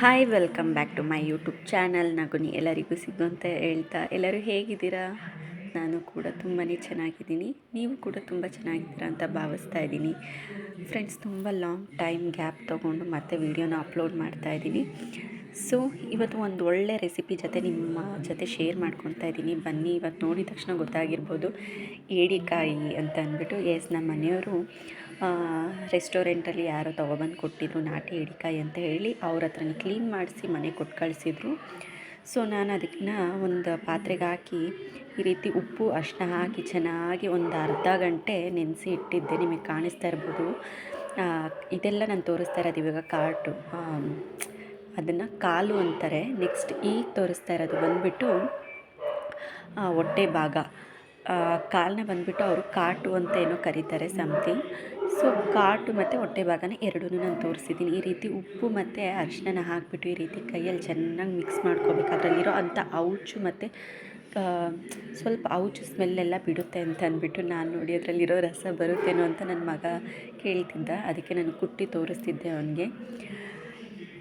Hi welcome back to my YouTube channel ನಗುನಿ ಎಲ್ಲರಿಗೂ ಸಿಗುವಂತ ಹೇಳ್ತಾ, ಎಲ್ಲರೂ ಹೇಗಿದ್ದೀರಾ? ನಾನು ಕೂಡ ತುಂಬಾ ಚೆನ್ನಾಗಿದ್ದೀನಿ. ನೀವು ಕೂಡ ತುಂಬ ಚೆನ್ನಾಗಿದ್ದೀರಾ ಅಂತ ಭಾವಿಸ್ತಾ ಇದ್ದೀನಿ. ಫ್ರೆಂಡ್ಸ್ ತುಂಬ ಲಾಂಗ್ ಟೈಮ್ ಗ್ಯಾಪ್ ತೊಗೊಂಡು ಮತ್ತೆ ವೀಡಿಯೋನ ಅಪ್ಲೋಡ್ ಮಾಡ್ತಾ ಇದ್ದೀನಿ. ಸೊ, ಇವತ್ತು ಒಂದು ಒಳ್ಳೆ ರೆಸಿಪಿ ಜೊತೆ ನಿಮ್ಮ ಜೊತೆ ಶೇರ್ ಮಾಡ್ಕೊತಾ ಇದ್ದೀನಿ. ಬನ್ನಿ, ಇವತ್ತು ನೋಡಿದ ತಕ್ಷಣ ಗೊತ್ತಾಗಿರ್ಬೋದು. ಏಡಿಕಾಯಿ ಅಂತ ಅಂದ್ಬಿಟ್ಟು ಎಸ್ ನಮ್ಮ ಮನೆಯವರು ರೆಸ್ಟೋರೆಂಟಲ್ಲಿ ಯಾರೋ ತೊಗೊಬಂದು ಕೊಟ್ಟಿದ್ರು ನಾಟಿ ಏಡಿಕಾಯಿ ಅಂತ ಹೇಳಿ, ಅವ್ರ ಹತ್ರನೇ ಕ್ಲೀನ್ ಮಾಡಿಸಿ ಮನೆಗೆ ಕೊಟ್ಟು ಕಳಿಸಿದ್ರು. ಸೊ, ನಾನು ಅದನ್ನ ಒಂದು ಪಾತ್ರೆಗೆ ಹಾಕಿ, ಈ ರೀತಿ ಉಪ್ಪು ಅಷ್ಟ ಹಾಕಿ ಚೆನ್ನಾಗಿ ಒಂದು ಅರ್ಧ ಗಂಟೆ ನೆನೆಸಿ ಇಟ್ಟಿದ್ದೆ. ನಿಮಗೆ ಕಾಣಿಸ್ತಾ ಇರ್ಬೋದು. ಇದೆಲ್ಲ ನಾನು ತೋರಿಸ್ತಾ ಇರೋದು ಇವಾಗ ಕಾರ್ಟು ಅದನ್ನು ಕಾಲು ಅಂತಾರೆ. ನೆಕ್ಸ್ಟ್ ಈ ತೋರಿಸ್ತಾ ಇರೋದು ಬಂದುಬಿಟ್ಟು ಹೊಟ್ಟೆ ಭಾಗ. ಕಾಲನ್ನ ಬಂದುಬಿಟ್ಟು ಅವರು ಕಾಟು ಅಂತ ಏನೋ ಕರೀತಾರೆ ಸಮಥಿಂಗ್ ಸೊ ಕಾಟು ಮತ್ತು ಹೊಟ್ಟೆ ಭಾಗನ ಎರಡೂ ನಾನು ತೋರಿಸಿದ್ದೀನಿ. ಈ ರೀತಿ ಉಪ್ಪು ಮತ್ತು ಅರಿಶಿನ ಹಾಕಿಬಿಟ್ಟು ಈ ರೀತಿ ಕೈಯಲ್ಲಿ ಚೆನ್ನಾಗಿ ಮಿಕ್ಸ್ ಮಾಡ್ಕೋಬೇಕು. ಅದರಲ್ಲಿರೋ ಅಂಥ ಔಚು ಮತ್ತು ಸ್ವಲ್ಪ ಔಚು ಸ್ಮೆಲ್ಲೆಲ್ಲ ಬಿಡುತ್ತೆ ಅಂತ ಅಂದ್ಬಿಟ್ಟು ನಾನು ನೋಡಿ ಅದರಲ್ಲಿರೋ ರಸ ಬರುತ್ತೇನೋ ಅಂತ ನನ್ನ ಮಗ ಕೇಳ್ತಿದ್ದ. ಅದಕ್ಕೆ ನಾನು ಕುಟ್ಟಿ ತೋರಿಸ್ತಿದ್ದೆ ಅವನಿಗೆ.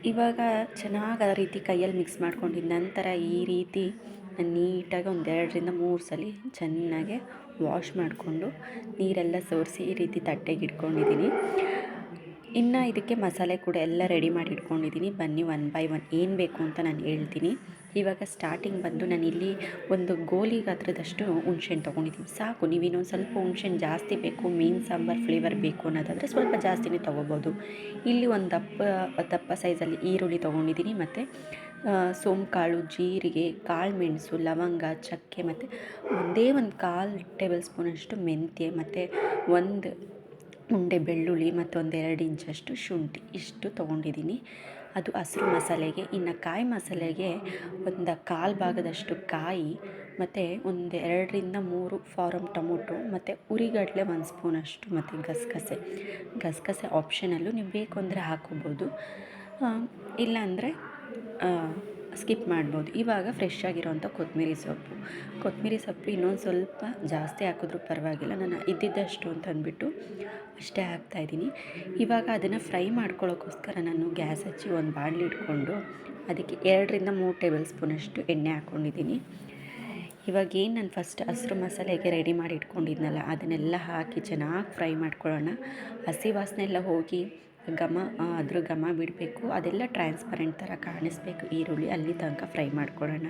ಇವಾಗ ಚೆನ್ನಾಗಿ ಆ ರೀತಿ ಕೈಯಲ್ಲಿ ಮಿಕ್ಸ್ ಮಾಡ್ಕೊಂಡಿದ್ದ ನಂತರ ಈ ರೀತಿ ನೀಟಾಗಿ ಒಂದೆರಡರಿಂದ ಮೂರು ಸಲ ಚೆನ್ನಾಗೆ ವಾಶ್ ಮಾಡಿಕೊಂಡು ನೀರೆಲ್ಲ ಸೋರಿಸಿ ಈ ರೀತಿ ತಟ್ಟೆಗೆ ಇಟ್ಕೊಂಡಿದ್ದೀನಿ ಇನ್ನು ಇದಕ್ಕೆ ಮಸಾಲೆ ಕೂಡ ಎಲ್ಲ ರೆಡಿ ಮಾಡಿ ಇಟ್ಕೊಂಡಿದ್ದೀನಿ. ಬನ್ನಿ ಒನ್ ಬೈ ಒನ್ ಏನು ಬೇಕು ಅಂತ ನಾನು ಹೇಳ್ತೀನಿ. ಇವಾಗ ಸ್ಟಾರ್ಟಿಂಗ್ ಬಂದು ನಾನು ಇಲ್ಲಿ ಒಂದು ಗೋಲಿ ಗಾತ್ರದಷ್ಟು ಹುಣ್ಸೆಹಣ್ಣು ತೊಗೊಂಡಿದ್ದೀನಿ. ಸಾಕು, ನೀವು ಇನ್ನೊಂದು ಸ್ವಲ್ಪ ಹುಣ್ಸೆಹಣ್ಣು ಜಾಸ್ತಿ ಬೇಕು ಮೀನು ಸಾಂಬಾರು ಫ್ಲೇವರ್ ಬೇಕು ಅನ್ನೋದಾದರೆ ಸ್ವಲ್ಪ ಜಾಸ್ತಿನೇ ತೊಗೋಬೋದು. ಇಲ್ಲಿ ಒಂದು ದಪ್ಪ ದಪ್ಪ ಸೈಜಲ್ಲಿ ಈರುಳ್ಳಿ ತೊಗೊಂಡಿದ್ದೀನಿ ಮತ್ತು ಸೋಂಕಾಳು, ಜೀರಿಗೆ, ಕಾಳು ಮೆಣಸು, ಲವಂಗ, ಚಕ್ಕೆ ಮತ್ತು ಒಂದೇ ಒಂದು ಕಾಲು ಟೇಬಲ್ ಸ್ಪೂನಷ್ಟು ಮೆಂತ್ಯ ಮತ್ತು ಒಂದು ಉಂಡೆ ಬೆಳ್ಳುಳ್ಳಿ ಮತ್ತು ಒಂದು ಎರಡು ಇಂಚಷ್ಟು ಶುಂಠಿ ಇಷ್ಟು ತೊಗೊಂಡಿದ್ದೀನಿ. ಅದು ಹಸಿರು ಮಸಾಲೆಗೆ, ಇನ್ನು ಕಾಯಿ ಮಸಾಲೆಗೆ ಒಂದು ಕಾಲು ಭಾಗದಷ್ಟು ಕಾಯಿ, ಮತ್ತು ಒಂದು ಎರಡರಿಂದ ಮೂರು ಫಾರಮ್ ಟೊಮೊಟೊ, ಮತ್ತು ಉರಿಗಡಲೆ ಒಂದು ಸ್ಪೂನಷ್ಟು, ಮತ್ತು ಗಸಗಸೆ. ಗಸಗಸೆ ಆಪ್ಷನಲ್ಲು ನೀವು ಬೇಕು ಅಂದರೆ ಹಾಕೋಬೋದು ಇಲ್ಲಾಂದರೆ ಸ್ಕಿಪ್ ಮಾಡ್ಬೋದು. ಇವಾಗ ಫ್ರೆಶ್ ಆಗಿರೋವಂಥ ಕೊತ್ತಂಬರಿ ಸೊಪ್ಪು. ಕೊತ್ತಂಬರಿ ಸೊಪ್ಪು ಇನ್ನೊಂದು ಸ್ವಲ್ಪ ಜಾಸ್ತಿ ಹಾಕಿದ್ರೂ ಪರವಾಗಿಲ್ಲ. ನಾನು ಇದ್ದಿದ್ದಷ್ಟು ಅಂತ ಅಂದ್ಬಿಟ್ಟು ಅಷ್ಟೇ ಹಾಕ್ತಾಯಿದ್ದೀನಿ ಇವಾಗ ಅದನ್ನು ಫ್ರೈ ಮಾಡ್ಕೊಳ್ಳೋಕ್ಕೋಸ್ಕರ ನಾನು ಗ್ಯಾಸ್ ಹಚ್ಚಿ ಒಂದು ಬಾಣಲಿ ಇಟ್ಕೊಂಡು ಅದಕ್ಕೆ ಎರಡರಿಂದ ಮೂರು ಟೇಬಲ್ ಸ್ಪೂನಷ್ಟು ಎಣ್ಣೆ ಹಾಕ್ಕೊಂಡಿದ್ದೀನಿ ಇವಾಗ ಏನು ನಾನು ಫಸ್ಟ್ ಹಸಿರು ಮಸಾಲೆಗೆ ರೆಡಿ ಮಾಡಿ ಇಟ್ಕೊಂಡಿದ್ನಲ್ಲ, ಅದನ್ನೆಲ್ಲ ಹಾಕಿ ಚೆನ್ನಾಗಿ ಫ್ರೈ ಮಾಡ್ಕೊಳ್ಳೋಣ. ಹಸಿ ವಾಸನೆ ಎಲ್ಲ ಹೋಗಿ ಘಮ ಅದ್ರ ಘಮ ಬಿಡಬೇಕು. ಅದೆಲ್ಲ ಟ್ರಾನ್ಸ್ಪರೆಂಟ್ ಥರ ಕಾಣಿಸ್ಬೇಕು. ಈರುಳ್ಳಿ ಅಲ್ಲಿ ತನಕ ಫ್ರೈ ಮಾಡ್ಕೊಳ್ಳೋಣ.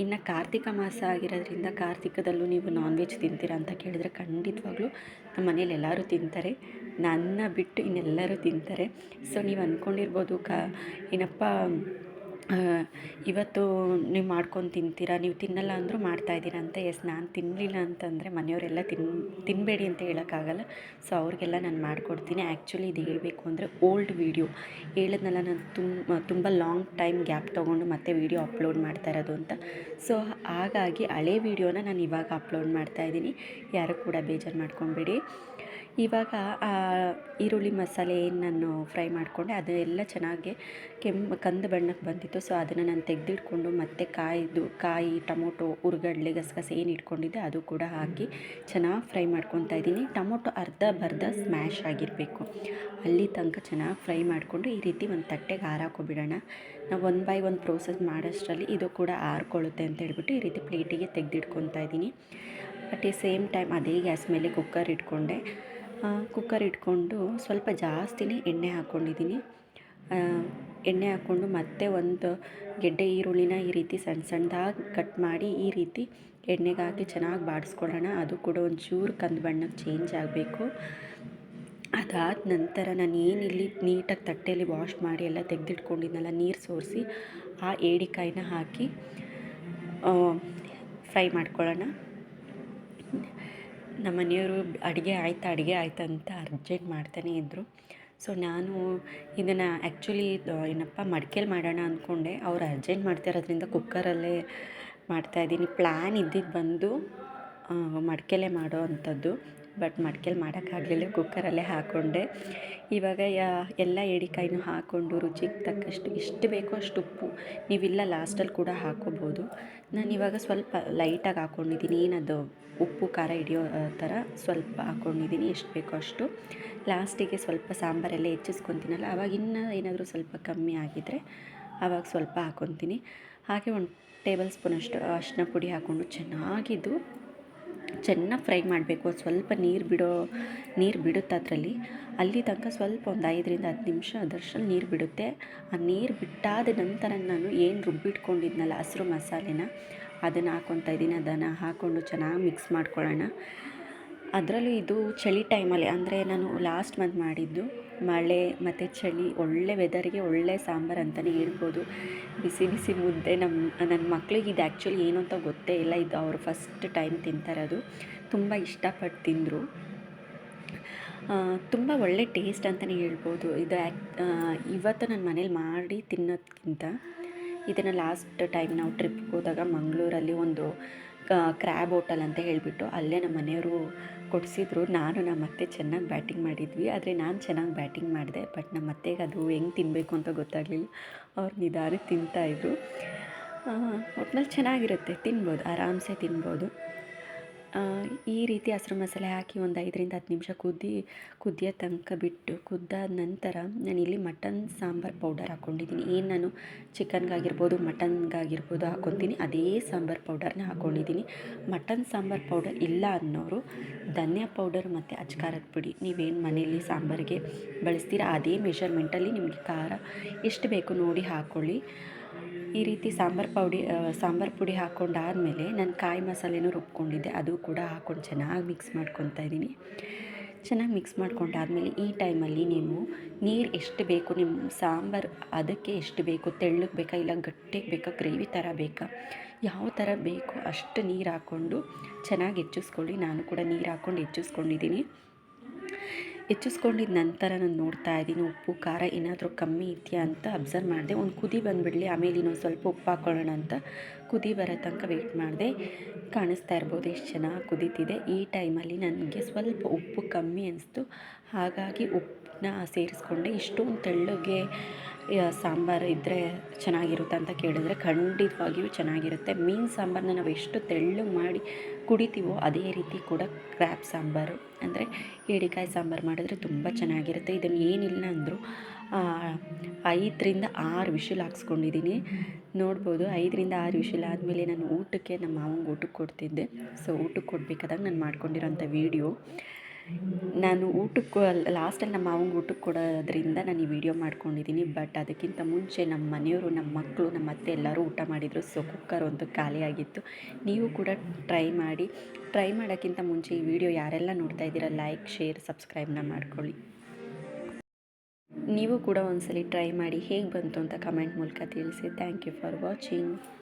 ಇನ್ನು ಕಾರ್ತಿಕ ಮಾಸ ಆಗಿರೋದ್ರಿಂದ ಕಾರ್ತಿಕದಲ್ಲೂ ನೀವು ನಾನ್ ವೆಜ್ ತಿಂತೀರಾ ಅಂತ ಕೇಳಿದರೆ ಖಂಡಿತವಾಗ್ಲೂ ನಮ್ಮ ಮನೇಲಿ ಎಲ್ಲರೂ ತಿಂತಾರೆ. ನನ್ನ ಬಿಟ್ಟು ಇನ್ನೆಲ್ಲರೂ ತಿಂತಾರೆ. ಸೊ ನೀವು ಅಂದ್ಕೊಂಡಿರ್ಬೋದು ಕ, ಏನಪ್ಪ ಇವತ್ತು ನೀವು ಮಾಡ್ಕೊಂಡು ತಿಂತೀರಾ? ನೀವು ತಿನ್ನಲ್ಲ ಅಂದರೂ ಮಾಡ್ತಾಯಿದ್ದೀರಾ ಅಂತ? ಎಸ್, ನಾನು ತಿನ್ನಲಿಲ್ಲ ಅಂತಂದರೆ ಮನೆಯವರೆಲ್ಲ ತಿನ್ ತಿನ್ನಬೇಡಿ ಅಂತ ಹೇಳೋಕ್ಕಾಗಲ್ಲ. ಸೊ, ಅವ್ರಿಗೆಲ್ಲ ನಾನು ಮಾಡಿಕೊಡ್ತೀನಿ. ಆ್ಯಕ್ಚುಲಿ ಇದು ಹೇಳಬೇಕು ಅಂದರೆ ಓಲ್ಡ್ ವೀಡಿಯೋ. ಹೇಳಿದ್ನಲ್ಲ ನಾನು ತುಂಬ ತುಂಬ ಲಾಂಗ್ ಟೈಮ್ ಗ್ಯಾಪ್ ತೊಗೊಂಡು ಮತ್ತೆ ವೀಡಿಯೋ ಅಪ್ಲೋಡ್ ಮಾಡ್ತಾ ಇರೋದು ಅಂತ. ಸೊ, ಹಾಗಾಗಿ ಹಳೆ ವೀಡಿಯೋನ ನಾನು ಇವಾಗ ಅಪ್ಲೋಡ್ ಮಾಡ್ತಾಯಿದ್ದೀನಿ ಯಾರು ಕೂಡ ಬೇಜಾರು ಮಾಡ್ಕೊಬೇಡಿ. ಇವಾಗ ಈರುಳ್ಳಿ ಮಸಾಲೆ ಏನು ನಾನು ಫ್ರೈ ಮಾಡಿಕೊಂಡೆ. ಅದೆಲ್ಲ ಚೆನ್ನಾಗಿ ಕೆಂಪು ಕಂದು ಬಣ್ಣಕ್ಕೆ ಬಂದಿತ್ತು. ಸೊ, ಅದನ್ನು ನಾನು ತೆಗೆದಿಟ್ಕೊಂಡು ಮತ್ತು ಕಾಯಿದು, ಕಾಯಿ, ಟೊಮೊಟೊ ಉರ್ಗಡ್ಲೆ ಗಸಗಸೆ ಏನು ಇಟ್ಕೊಂಡಿದ್ದೆ ಅದು ಕೂಡ ಹಾಕಿ ಚೆನ್ನಾಗಿ ಫ್ರೈ ಮಾಡ್ಕೊತಾ ಇದ್ದೀನಿ. ಟೊಮೊಟೊ ಅರ್ಧ ಬರ್ಧ ಸ್ಮ್ಯಾಶ್ ಆಗಿರಬೇಕು. ಅಲ್ಲಿ ತನಕ ಚೆನ್ನಾಗಿ ಫ್ರೈ ಮಾಡಿಕೊಂಡು ಈ ರೀತಿ ಒಂದು ತಟ್ಟೆಗೆ ಹಾರಾಕೊಬಿಡೋಣ ನಾವು ಒನ್ ಬೈ ಒನ್ ಪ್ರೋಸೆಸ್ ಮಾಡೋಷ್ಟರಲ್ಲಿ ಇದು ಕೂಡ ಆರ್ಕೊಳ್ಳುತ್ತೆ ಅಂತ ಹೇಳ್ಬಿಟ್ಟು ಈ ರೀತಿ ಪ್ಲೇಟಿಗೆ ತೆಗೆದಿಟ್ಕೊತಾ ಇದ್ದೀನಿ. ಬಟ್ ಈ ಸೇಮ್ ಟೈಮ್ ಅದೇ ಗ್ಯಾಸ್ ಮೇಲೆ ಕುಕ್ಕರ್ ಇಟ್ಕೊಂಡೆ. ಕುಕ್ಕರ್ ಇಟ್ಕೊಂಡು ಸ್ವಲ್ಪ ಜಾಸ್ತಿನೇ ಎಣ್ಣೆ ಹಾಕ್ಕೊಂಡಿದ್ದೀನಿ. ಎಣ್ಣೆ ಹಾಕ್ಕೊಂಡು ಮತ್ತೆ ಒಂದು ಗೆಡ್ಡೆ ಈರುಳ್ಳಿನ ಈ ರೀತಿ ಸಣ್ಣ ಸಣ್ಣದಾಗಿ ಕಟ್ ಮಾಡಿ ಈ ರೀತಿ ಎಣ್ಣೆಗೆ ಚೆನ್ನಾಗಿ ಬಾಡಿಸ್ಕೊಳ್ಳೋಣ. ಅದು ಕೂಡ ಒಂಚೂರು ಕಂದು ಬಣ್ಣಕ್ಕೆ ಚೇಂಜ್ ಆಗಬೇಕು. ಅದಾದ ನಂತರ ನಾನು ಏನಿಲ್ಲಿ ನೀಟಾಗಿ ತಟ್ಟೆಯಲ್ಲಿ ವಾಶ್ ಮಾಡಿ ಎಲ್ಲ ತೆಗೆದಿಟ್ಕೊಂಡಿದ್ನಲ್ಲ ನೀರು ಸೋರಿಸಿ ಆ ಏಡಿಕಾಯಿನ ಹಾಕಿ ಫ್ರೈ ಮಾಡ್ಕೊಳ್ಳೋಣ. ನಮ್ಮ ಮನೆಯವರು ಅಡುಗೆ ಆಯ್ತಾ ಅಡುಗೆ ಆಯ್ತಾ ಅಂತ ಅರ್ಜೆಂಟ್ ಮಾಡ್ತಾನೇ ಇದ್ದರು ಸೊ ನಾನು ಇದನ್ನು ಆ್ಯಕ್ಚುಲಿ ಏನಪ್ಪ, ಮಡ್ಕೆಲಿ ಮಾಡೋಣ ಅಂದ್ಕೊಂಡೆ ಅವ್ರು ಅರ್ಜೆಂಟ್ ಮಾಡ್ತಾ ಕುಕ್ಕರಲ್ಲೇ ಮಾಡ್ತಾಯಿದ್ದೀನಿ ಪ್ಲ್ಯಾನ್ ಇದ್ದಿದ್ದು ಬಂದು ಮಡಿಕೆಲೇ ಮಾಡೋ ಅಂಥದ್ದು. ಬಟ್ ಮಡ್ಕೆಲಿ ಮಾಡೋಕ್ಕಾಗಲಿಲ್ಲ ಕುಕ್ಕರಲ್ಲೇ ಹಾಕ್ಕೊಂಡೆ ಇವಾಗ ಯಾ, ಎಲ್ಲ ಏಡಿಕಾಯಿನೂ ಹಾಕ್ಕೊಂಡು ರುಚಿಗೆ ತಕ್ಕಷ್ಟು ಎಷ್ಟು ಬೇಕೋ ಅಷ್ಟು ಉಪ್ಪು. ನೀವಿಲ್ಲ ಲಾಸ್ಟಲ್ಲಿ ಕೂಡ ಹಾಕ್ಕೋಬೋದು ನಾನು ಇವಾಗ ಸ್ವಲ್ಪ ಲೈಟಾಗಿ ಹಾಕ್ಕೊಂಡಿದ್ದೀನಿ ಏನದು, ಉಪ್ಪು, ಖಾರ ಹಿಡಿಯೋ ಥರ ಸ್ವಲ್ಪ ಹಾಕ್ಕೊಂಡಿದ್ದೀನಿ ಎಷ್ಟು ಬೇಕೋ ಅಷ್ಟು. ಲಾಸ್ಟಿಗೆ ಸ್ವಲ್ಪ ಸಾಂಬಾರೆಲ್ಲ ಹೆಚ್ಚಿಸ್ಕೊತೀನಲ್ಲ ಆವಾಗ ಇನ್ನೂ ಏನಾದರೂ ಸ್ವಲ್ಪ ಕಮ್ಮಿ ಆಗಿದ್ದರೆ ಆವಾಗ ಸ್ವಲ್ಪ ಹಾಕ್ಕೊತೀನಿ ಹಾಗೆ ಒಂದು ಟೇಬಲ್ ಸ್ಪೂನಷ್ಟು ಅರಿಶಿನ ಪುಡಿ ಹಾಕ್ಕೊಂಡು ಚೆನ್ನಾಗಿದ್ದು ಚೆನ್ನಾಗಿ ಫ್ರೈ ಮಾಡಬೇಕು. ಸ್ವಲ್ಪ ನೀರು ಬಿಡೋ, ನೀರು ಬಿಡುತ್ತೆ ಅದರಲ್ಲಿ. ಅಲ್ಲಿ ತನಕ ಸ್ವಲ್ಪ ಒಂದು ಐದರಿಂದ ಹತ್ತು ನಿಮಿಷ ಅದರಷ್ಟರಲ್ಲಿ ನೀರು ಬಿಡುತ್ತೆ. ಆ ನೀರು ಬಿಟ್ಟಾದ ನಂತರ ನಾನು ಏನು ರುಬ್ಬಿಟ್ಕೊಂಡಿದ್ನಲ್ಲ ಹಸಿರು ಮಸಾಲೆನ, ಅದನ್ನು ಹಾಕ್ಕೊತಾ ಇದ್ದೀನಿ ಅದನ್ನು ಹಾಕ್ಕೊಂಡು ಚೆನ್ನಾಗಿ ಮಿಕ್ಸ್ ಮಾಡ್ಕೊಳ್ಳೋಣ. ಅದರಲ್ಲೂ ಇದು ಚಳಿ ಟೈಮಲ್ಲಿ ಅಂದರೆ ನಾನು ಲಾಸ್ಟ್ ಮಂತ್ ಮಾಡಿದ್ದು ಮಳೆ ಮತ್ತು ಚಳಿ, ಒಳ್ಳೆ ವೆದರ್ಗೆ ಒಳ್ಳೆ ಸಾಂಬಾರು ಅಂತಲೇ ಹೇಳ್ಬೋದು. ಬಿಸಿ ಬಿಸಿ ಮುದ್ದೆ ನಮ್ಮ ನನ್ನ ಮಕ್ಳಿಗೆ ಇದು ಆ್ಯಕ್ಚುಲಿ ಏನು ಅಂತ ಗೊತ್ತೇ ಇಲ್ಲ. ಇದು ಅವರು ಫಸ್ಟ್ ಟೈಮ್ ತಿಂತಾರದು ತುಂಬ ಇಷ್ಟಪಟ್ಟು ತಿಂದರು. ತುಂಬ ಒಳ್ಳೆ ಟೇಸ್ಟ್ ಅಂತಲೇ ಹೇಳ್ಬೋದು. ಇದು ಆ್ಯಕ್ ಇವತ್ತು ನನ್ನ ಮನೇಲಿ ಮಾಡಿ ತಿನ್ನೋದಕ್ಕಿಂತ ಇದನ್ನು ಲಾಸ್ಟ್ ಟೈಮ್ ನಾವು ಟ್ರಿಪ್ಗೆ ಹೋದಾಗ ಮಂಗಳೂರಲ್ಲಿ ಒಂದು ಕ್ರ್ಯಾಬ್ ಹೋಟಲ್ ಅಂತ ಹೇಳಿಬಿಟ್ಟು ಅಲ್ಲೇ ನಮ್ಮ ಮನೆಯವರು ಕೊಡಿಸಿದ್ರು. ನಾನು ನಮ್ಮ ಅತ್ತೆ ಚೆನ್ನಾಗಿ ಬ್ಯಾಟಿಂಗ್ ಮಾಡಿದ್ವಿ. ಆದರೆ ನಾನು ಚೆನ್ನಾಗಿ ಬ್ಯಾಟಿಂಗ್ ಮಾಡಿದೆ. ಬಟ್ ನಮ್ಮ ಅತ್ತೆಗೆ ಅದು ಹೆಂಗೆ ತಿನ್ನಬೇಕು ಅಂತ ಗೊತ್ತಾಗಲಿಲ್ಲ. ಅವ್ರು ನಿಧಾನ ತಿಂತಾಯಿದ್ರು ಒಟ್ನಲ್ಲಿ ಚೆನ್ನಾಗಿರುತ್ತೆ. ತಿನ್ಬೋದು. ಆರಾಮ್ಸೆ ತಿನ್ಬೋದು. ಈ ರೀತಿ ಹಸಿರು ಮಸಾಲೆ ಹಾಕಿ ಒಂದು ಐದರಿಂದ ಹತ್ತು ನಿಮಿಷ ಕುದ್ದಿ ಕುದಿಯೋ ತನಕ ಬಿಟ್ಟು ಕುದ್ದಾದ ನಂತರ ನಾನಿಲ್ಲಿ ಮಟನ್ ಸಾಂಬಾರು ಪೌಡರ್ ಹಾಕ್ಕೊಂಡಿದ್ದೀನಿ ಏನು ನಾನು ಚಿಕನ್ಗಾಗಿರ್ಬೋದು, ಮಟನ್ಗಾಗಿರ್ಬೋದು ಹಾಕ್ಕೊತೀನಿ ಅದೇ ಸಾಂಬಾರು ಪೌಡರ್ನ ಹಾಕ್ಕೊಂಡಿದ್ದೀನಿ ಮಟನ್ ಸಾಂಬಾರು ಪೌಡರ್ ಇಲ್ಲ ಅನ್ನೋರು ಧನಿಯಾ ಪೌಡರ್ ಮತ್ತು ಅಚ್ಕಾರದ ಪುಡಿ, ನೀವೇನು ಮನೆಯಲ್ಲಿ ಸಾಂಬಾರಿಗೆ ಬಳಸ್ತೀರಾ ಅದೇ ಮೆಷರ್ಮೆಂಟಲ್ಲಿ ನಿಮಗೆ ಖಾರ ಎಷ್ಟು ಬೇಕು ನೋಡಿ ಹಾಕ್ಕೊಳ್ಳಿ ಈ ರೀತಿ ಸಾಂಬಾರು ಪೌಡಿ ಸಾಂಬಾರು ಪುಡಿ ಹಾಕ್ಕೊಂಡಾದಮೇಲೆ ನಾನು ಕಾಯಿ ಮಸಾಲೆನೂ ರುಬ್ಕೊಂಡಿದ್ದೆ. ಅದು ಕೂಡ ಹಾಕ್ಕೊಂಡು ಚೆನ್ನಾಗಿ ಮಿಕ್ಸ್ ಮಾಡ್ಕೊತಾ ಇದ್ದೀನಿ ಚೆನ್ನಾಗಿ ಮಿಕ್ಸ್ ಮಾಡ್ಕೊಂಡಾದಮೇಲೆ ಈ ಟೈಮಲ್ಲಿ ನೀವು ನೀರು ಎಷ್ಟು ಬೇಕು ನಿಮ್ಮ ಸಾಂಬಾರು ಅದಕ್ಕೆ ಎಷ್ಟು ಬೇಕು, ತೆಳ್ಳಗೆ ಬೇಕಾ, ಇಲ್ಲ ಗಟ್ಟಿಗೆ ಬೇಕಾ, ಗ್ರೇವಿ ಥರ ಬೇಕಾ, ಯಾವ ಥರ ಬೇಕು ಅಷ್ಟು ನೀರು ಹಾಕ್ಕೊಂಡು ಚೆನ್ನಾಗಿ ಹೆಚ್ಚಿಸ್ಕೊಳ್ಳಿ. ನಾನು ಕೂಡ ನೀರು ಹಾಕ್ಕೊಂಡು ಹೆಚ್ಚಿಸ್ಕೊಂಡಿದ್ದೀನಿ ಹೆಚ್ಚಿಸ್ಕೊಂಡಿದ್ದ ನಂತರ ನಾನು ನೋಡ್ತಾ ಇದ್ದೀನಿ, ಉಪ್ಪು, ಖಾರ ಏನಾದರೂ ಕಮ್ಮಿ ಇದೆಯಾ ಅಂತ ಅಬ್ಸರ್ವ್ ಮಾಡಿದೆ. ಒಂದು ಕುದಿ ಬಂದುಬಿಡಲಿ, ಆಮೇಲೆ ಇನ್ನೊಂದು ಸ್ವಲ್ಪ ಉಪ್ಪು ಹಾಕ್ಕೊಳ್ಳೋಣ ಅಂತ ಕುದಿ ಬರೋ ತನಕ ವೆಯ್ಟ್ ಮಾಡಿದೆ. ಕಾಣಿಸ್ತಾ ಇರ್ಬೋದು ಎಷ್ಟು ಚೆನ್ನಾಗಿ ಕುದೀತಿದೆ. ಈ ಟೈಮಲ್ಲಿ ನನಗೆ ಸ್ವಲ್ಪ ಉಪ್ಪು ಕಮ್ಮಿ ಅನಿಸ್ತು. ಹಾಗಾಗಿ ಉಪ್ಪನ್ನ ಸೇರಿಸ್ಕೊಂಡೆ. ಇಷ್ಟೊಂದು ತೆಳ್ಳಗೆ ಸಾಂಬಾರು ಇದ್ದರೆ ಚೆನ್ನಾಗಿರುತ್ತೆ ಅಂತ ಕೇಳಿದ್ರೆ ಖಂಡಿತವಾಗಿಯೂ ಚೆನ್ನಾಗಿರುತ್ತೆ. ಮೀನು ಸಾಂಬಾರನ್ನ ನಾವು ಎಷ್ಟು ತೆಳ್ಳು ಮಾಡಿ ಕುಡಿತೀವೋ ಅದೇ ರೀತಿ ಕೂಡ ಕ್ರ್ಯಾಪ್ ಸಾಂಬಾರು. ಅಂದರೆ ಏಡಿಕಾಯಿ ಸಾಂಬಾರು ಮಾಡಿದ್ರೆ ತುಂಬ ಚೆನ್ನಾಗಿರುತ್ತೆ. ಇದನ್ನು ಏನಿಲ್ಲ ಅಂದರೂ ಐದರಿಂದ ಆರು ವಿಷಲ್ ಹಾಕ್ಸ್ಕೊಂಡಿದ್ದೀನಿ ನೋಡ್ಬೋದು, ಐದರಿಂದ ಆರು ವಿಷಲ್ ಆದಮೇಲೆ ನಾನು ಊಟಕ್ಕೆ ನಮ್ಮ ಮಾವಂಗೆ ಊಟಕ್ಕೆ ಕೊಡ್ತಿದ್ದೆ. ಸೊ ಊಟಕ್ಕೆ ಕೊಡಬೇಕಾದಾಗ ನಾನು ಮಾಡ್ಕೊಂಡಿರೋಂಥ ವೀಡಿಯೋ. ನಾನು ಊಟಕ್ಕೆ ಲಾಸ್ಟಲ್ಲಿ ನಮ್ಮ ಮಾವಂಗೆ ಊಟಕ್ಕೆ ಕೊಡೋದ್ರಿಂದ ನಾನು ಈ ವಿಡಿಯೋ ಮಾಡ್ಕೊಂಡಿದ್ದೀನಿ. ಬಟ್ ಅದಕ್ಕಿಂತ ಮುಂಚೆ ನಮ್ಮ ಮನೆಯವರು, ನಮ್ಮ ಮಕ್ಕಳು, ನಮ್ಮ ಅತ್ತೆ ಎಲ್ಲರೂ ಊಟ ಮಾಡಿದರು. ಸೊ, ಕುಕ್ಕರ್ ಒಂದು ಖಾಲಿಯಾಗಿತ್ತು ನೀವು ಕೂಡ ಟ್ರೈ ಮಾಡಿ. ಟ್ರೈ ಮಾಡೋಕ್ಕಿಂತ ಮುಂಚೆ ಈ ವಿಡಿಯೋ ಯಾರೆಲ್ಲ ನೋಡ್ತಾ ಇದ್ದೀರಾ, ಲೈಕ್, ಶೇರ್, ಸಬ್ಸ್ಕ್ರೈಬ್ನ ಮಾಡ್ಕೊಳ್ಳಿ. ನೀವು ಕೂಡ ಒಂದ್ಸಲಿ ಟ್ರೈ ಮಾಡಿ ಹೇಗೆ ಬಂತು ಅಂತ ಕಮೆಂಟ್ ಮೂಲಕ ತಿಳಿಸಿ. Thank you for watching.